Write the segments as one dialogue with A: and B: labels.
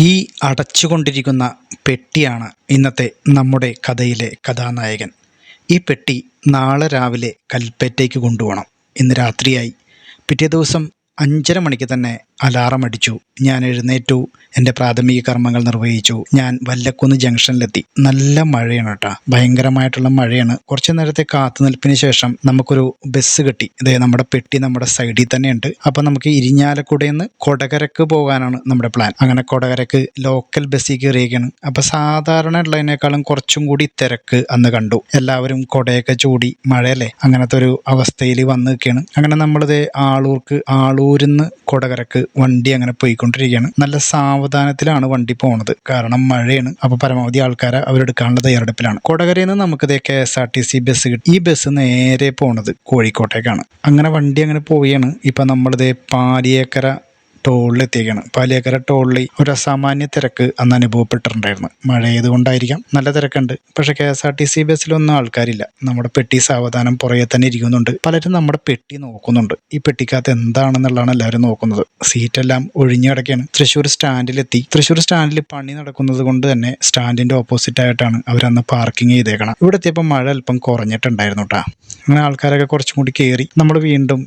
A: ഈ അടച്ചുകൊണ്ടിരിക്കുന്ന പെട്ടിയാണ് ഇന്നത്തെ നമ്മുടെ കഥയിലെ കഥാനായകൻ. ഈ പെട്ടി നാളെ രാവിലെ കൽപ്പറ്റയ്ക്ക് കൊണ്ടുപോകണം. ഇന്ന് രാത്രിയായി. പിറ്റേ ദിവസം അഞ്ചര മണിക്ക് തന്നെ അലാറം അടിച്ചു ഞാൻ എഴുന്നേറ്റു. എന്റെ പ്രാഥമിക കർമ്മങ്ങൾ നിർവഹിച്ചു. ഞാൻ വല്ലക്കുന്ന് ജംഗ്ഷനിലെത്തി. നല്ല മഴയാണ് കേട്ടോ ഭയങ്കരമായിട്ടുള്ള മഴയാണ്. കുറച്ചു നേരത്തെ കാത്തുനിൽപ്പിന് ശേഷം നമുക്കൊരു ബസ് കിട്ടി. ഇതേ നമ്മുടെ പെട്ടി നമ്മുടെ സൈഡിൽ തന്നെയുണ്ട്. അപ്പോൾ നമുക്ക് ഇരിഞ്ഞാലക്കുടയിൽ നിന്ന് കൊടകരക്ക് പോകാനാണ് നമ്മുടെ പ്ലാൻ അങ്ങനെ കൊടകരക്ക് ലോക്കൽ ബസ്സിൽ കയറിയേക്കാണ് അപ്പോൾ സാധാരണ ഉള്ളതിനേക്കാളും കുറച്ചും കൂടി തിരക്ക് അന്ന് കണ്ടു. എല്ലാവരും കൊടയൊക്കെ ചൂടി മഴയല്ലേ? അങ്ങനത്തെ ഒരു അവസ്ഥയിൽ വന്ന് നിൽക്കുകയാണ്. അങ്ങനെ നമ്മളിത് ആളൂർക്ക് ആളൂരിൽ നിന്ന് കൊടകരക്ക് വണ്ടി അങ്ങനെ പോയിക്കൊണ്ടിരിക്കുകയാണ്. നല്ല സാവധാനത്തിലാണ് വണ്ടി പോണത്. കാരണം മഴയാണ്. അപ്പോൾ പരമാവധി ആൾക്കാരെ അവരെടുക്കാനുള്ള തയ്യാറെടുപ്പിലാണ്. കൊടകരയിൽ നിന്ന് നമുക്കിത് K S R T C bus കിട്ടി. ഈ ബസ് നേരെ പോണത് കോഴിക്കോട്ടേക്കാണ്. അങ്ങനെ വണ്ടി അങ്ങനെ പോവുകയാണ് ഇപ്പം നമ്മളിത് പാലിയേക്കര ടോളിലെത്തിയേക്കാണ്. പാലിയേക്കര ടോളിൽ ഒരു അസാമാന്യ തിരക്ക് അന്ന് അനുഭവപ്പെട്ടിട്ടുണ്ടായിരുന്നു. മഴ ആയതുകൊണ്ടായിരിക്കാം നല്ല തിരക്കുണ്ട്. പക്ഷെ K S R T C ബസ്സിലൊന്നും ആൾക്കാരില്ല. നമ്മുടെ പെട്ടി സാവധാനം പുറകെ തന്നെ ഇരിക്കുന്നുണ്ട്. പലരും നമ്മുടെ പെട്ടി നോക്കുന്നുണ്ട്. ഈ പെട്ടിക്കകത്ത് എന്താണെന്നുള്ളതാണ് എല്ലാവരും നോക്കുന്നത്. സീറ്റെല്ലാം ഒഴിഞ്ഞു കിടക്കുകയാണ്. തൃശ്ശൂർ സ്റ്റാൻഡിലെത്തി. തൃശ്ശൂർ സ്റ്റാൻഡിൽ പണി നടക്കുന്നത് കൊണ്ട് തന്നെ സ്റ്റാൻഡിന്റെ ഓപ്പോസിറ്റ് ആയിട്ടാണ് അവരന്ന് പാർക്കിംഗ് ചെയ്തേക്കണം ഇവിടെ എത്തിയപ്പോൾ മഴ അല്പം കുറഞ്ഞിട്ടുണ്ടായിരുന്നു കേട്ടോ അങ്ങനെ ആൾക്കാരൊക്കെ കുറച്ചും കൂടി കയറി നമ്മൾ വീണ്ടും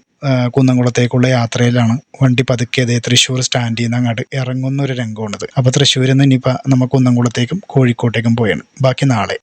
A: കുന്നംകുളത്തേക്കുള്ള യാത്രയിലാണ് വണ്ടി പതുക്കിയത് തൃശ്ശൂർ സ്റ്റാൻഡിൽ നിന്ന് അങ്ങോട്ട് ഇറങ്ങുന്ന ഒരു രംഗമാണിത് അപ്പോൾ തൃശ്ശൂരിൽ നിന്ന് ഇനിയിപ്പോൾ നമുക്ക് കുന്നംകുളത്തേക്കും കോഴിക്കോട്ടേക്കും പോയാണ് ബാക്കി നാളെ.